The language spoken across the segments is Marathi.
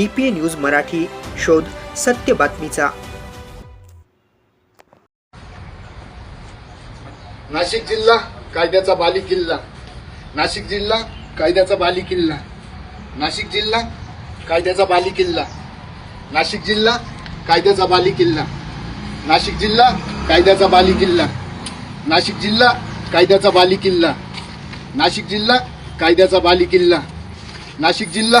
D P A news Marathi शोध सत्य बातमीचा. नाशिक जिल्हा कायद्याचा बाली किल्ला. नाशिक जिल्हा कायद्याचा बाली किल्ला. नाशिक जिल्हा कायद्याचा बाली किल्ला. नाशिक जिल्हा कायद्याचा बाली किल्ला. नाशिक जिल्हा कायद्याचा बाली किल्ला. नाशिक जिल्हा कायद्याचा बाली किल्ला. नाशिक जिल्हा कायद्याचा बाली किल्ला. नाशिक जिल्हा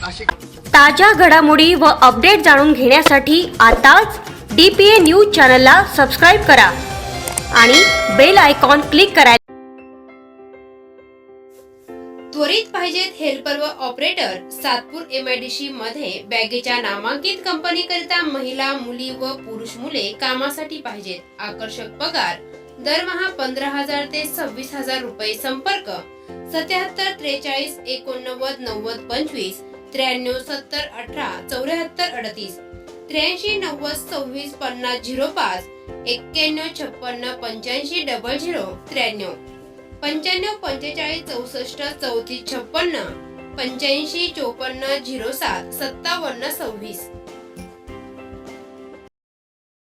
ताज्या घडामोडी व अपडेट जाणून घेण्यासाठी आताच डी पी ए न्यूज चॅनलला सबस्क्राईब करा आणि बेल आयकॉन क्लिक करा त्वरित पाहिजेत हेल्पर व ऑपरेटर सातपूर एमआयडीसी मध्ये बॅगेच्या नामांकित कंपनीकरिता महिला मुली व पुरुष मुले कामासाठी पाहिजेत. आकर्षक पगार दरमहा पंधरा हजार ते सव्वीस हजार रुपये संपर्क सत्याहत्तर त्रेचाळीस एकोणनव्वद नव्वद पंचवीस त्र्याण्णव सत्तर अठरा चौऱ्याहत्तर अडतीस. त्र्याऐंशी नव्वद सव्वीस पन्नास झिरो पाच. एक्क्याण्णव छप्पन्न पंच्याऐंशी डबल झिरो त्र्याण्णव. पंच्याण्णव पंचेचाळीस चौसष्ट चौतीस छप्पन्न. पंच्याऐंशी चोपन्न झिरो सात सत्तावन्न सव्वीस.